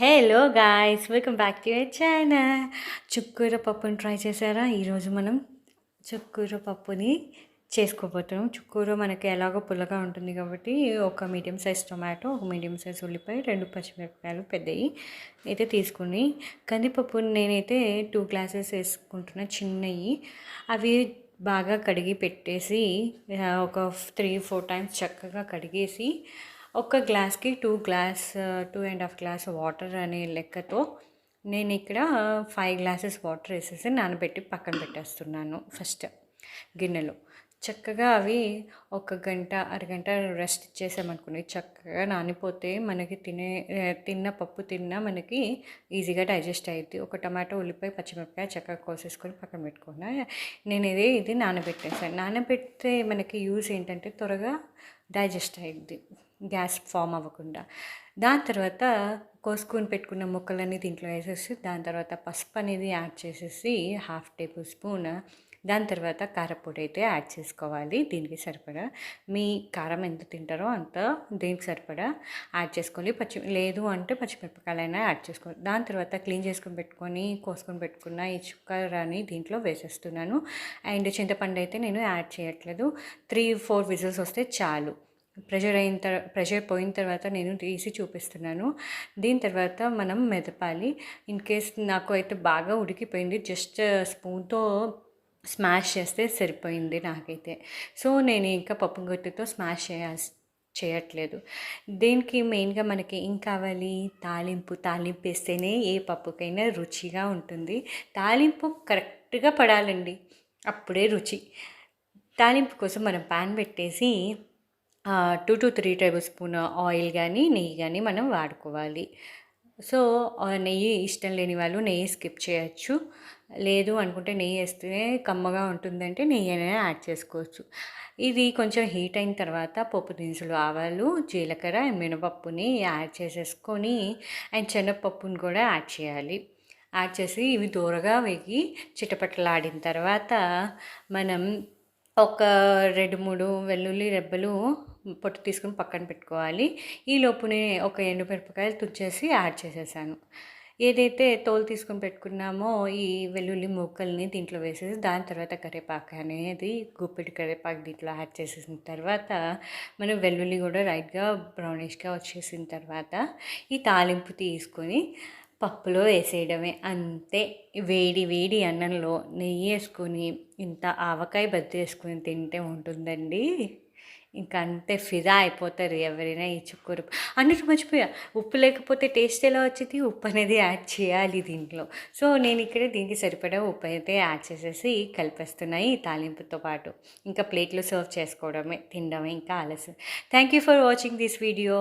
Hello guys welcome back to your channel చుక్కూర పప్పుని try చేశారా? ఈరోజు మనం చుక్కూర పప్పుని చేసుకోబోతున్నాం. చుక్కూర మనకి ఎలాగో పుల్లగా ఉంటుంది కాబట్టి ఒక మీడియం సైజ్ టొమాటో ఒక మీడియం సైజ్ ఉల్లిపాయ రెండు పచ్చిమిరపకాయలు పెద్దవి అయితే తీసుకుని కందిపప్పుని నేనైతే టూ గ్లాసెస్ వేసుకుంటున్నా చిన్నవి అవి బాగా కడిగి పెట్టేసి ఒక త్రీ ఫోర్ టైమ్స్ చక్కగా కడిగేసి ఒక గ్లాస్కి two glass two and half glass water అనే లెక్కతో నేను ఇక్కడ ఫైవ్ గ్లాసెస్ వాటర్ వేసేసి నానబెట్టి పక్కన పెట్టేస్తున్నాను ఫస్ట్ గిన్నెలో. చక్కగా అవి ఒక గంట అరగంట రెస్ట్ ఇచ్చేసామనుకోండి చక్కగా నానిపోతే మనకి తినే తిన్న పప్పు తిన్నా మనకి ఈజీగా డైజెస్ట్ అయ్యిద్ది ఒక టమాటో ఉల్లిపాయ పచ్చిమిరపకాయ చక్కగా కోసేసుకొని పక్కన పెట్టుకున్నా నేను ఇది ఇది నానబెట్టేసాను. నానబెడితే మనకి యూజ్ ఏంటంటే త్వరగా డైజెస్ట్ అయ్యిద్ది గ్యాస్ ఫామ్ అవ్వకుండా. దాని తర్వాత కోసుకొని పెట్టుకున్న ముక్కలన్నీ దీంట్లో వేసేసి దాని తర్వాత పసుపు అనేది యాడ్ చేసేసి హాఫ్ టేబుల్ స్పూన్. దాని తర్వాత కారపొడి అయితే యాడ్ చేసుకోవాలి దీనికి సరిపడా. మీ కారం ఎంత తింటారో అంత దీనికి సరిపడా. యాడ్ చేసుకోవాలి పచ్చి లేదు అంటే పచ్చిమిరపకాయలైనా యాడ్ చేసుకోవాలి దాని తర్వాత క్లీన్ చేసుకొని పెట్టుకొని కోసుకొని పెట్టుకున్న ఈ చుక్కరాని దీంట్లో వేసేస్తున్నాను. అండ్ చింతపండు అయితే నేను యాడ్ చేయట్లేదు. త్రీ ఫోర్ విజిల్స్ వస్తే చాలు. ప్రెషర్ అయిన తర్వాత ప్రెషర్ పోయిన తర్వాత నేను తీసి చూపిస్తున్నాను. దీని తర్వాత మనం మెదపాలి. ఇన్ కేస్ నాకు అయితే బాగా ఉడికిపోయింది జస్ట్ స్పూన్తో స్మాష్ చేస్తే సరిపోయింది నాకైతే. సో నేను ఇంకా పప్పు గొట్టుతో స్మాష్ చేయాల్సి చేయట్లేదు. దీనికి మెయిన్గా మనకి ఏం కావాలి? తాలింపు. తాలింపు వేస్తేనే ఏ పప్పుకైనా రుచిగా ఉంటుంది. తాలింపు కరెక్ట్గా పడాలండి. అప్పుడే రుచి. తాలింపు కోసం మనం పాన్ పెట్టేసి two to three tablespoon oil కానీ నెయ్యి కానీ మనం వాడుకోవాలి. సో నెయ్యి ఇష్టం లేని వాళ్ళు నెయ్యి స్కిప్ చేయొచ్చు. లేదు అనుకుంటే నెయ్యి వేస్తే కమ్మగా ఉంటుందంటే నెయ్యి అనేది యాడ్ చేసుకోవచ్చు. ఇది కొంచెం హీట్ అయిన తర్వాత పప్పు దినుసులు ఆవాలు జీలకర్ర మినపప్పుని యాడ్ చేసేసుకొని అండ్ శనగపప్పుని కూడా యాడ్ చేయాలి. యాడ్ చేసి ఇవి దూరగా వేగి చిటపటలాడిన తర్వాత మనం ఒక రెండు మూడు వెల్లుల్లి రెబ్బలు పొట్టు తీసుకుని పక్కన పెట్టుకోవాలి. ఈ లోపునే ఒక ఎండుమిరపకాయలు తుంచేసి యాడ్ చేసేసాను. ఏదైతే తోలు తీసుకొని పెట్టుకున్నామో ఈ వెల్లుల్లి ముక్కల్ని దీంట్లో వేసేసి దాని తర్వాత కరివేపాకు అనేది గుప్పిడి కరివేపాకు దీంట్లో యాడ్ చేసేసిన తర్వాత మనం వెల్లుల్లి కూడా రైట్గా బ్రౌనిష్గా వచ్చేసిన తర్వాత ఈ తాలింపు తీసుకొని పప్పులో వేసేయడమే. అంతే. వేడి వేడి అన్నంలో నెయ్యి వేసుకొని ఇంత ఆవకాయ బద్ద వేసుకొని తింటే ఉంటుందండి. ఇంకా అంతే ఫిదా అయిపోతారు ఎవరైనా ఈ చుక్కూరు అన్నట్టు మర్చిపోయా. ఉప్పు లేకపోతే టేస్ట్ ఎలా వచ్చింది? ఉప్పు అనేది యాడ్ చేయాలి దీంట్లో. సో నేను ఇక్కడ దీనికి సరిపడా ఉప్పు అయితే యాడ్ చేసేసి కలిపేస్తున్నాయి ఈ తాలింపుతో పాటు. ఇంకా ప్లేట్లో సర్వ్ చేసుకోవడమే తినడమే ఇంకా ఆలస్యం. Thank you for watching this video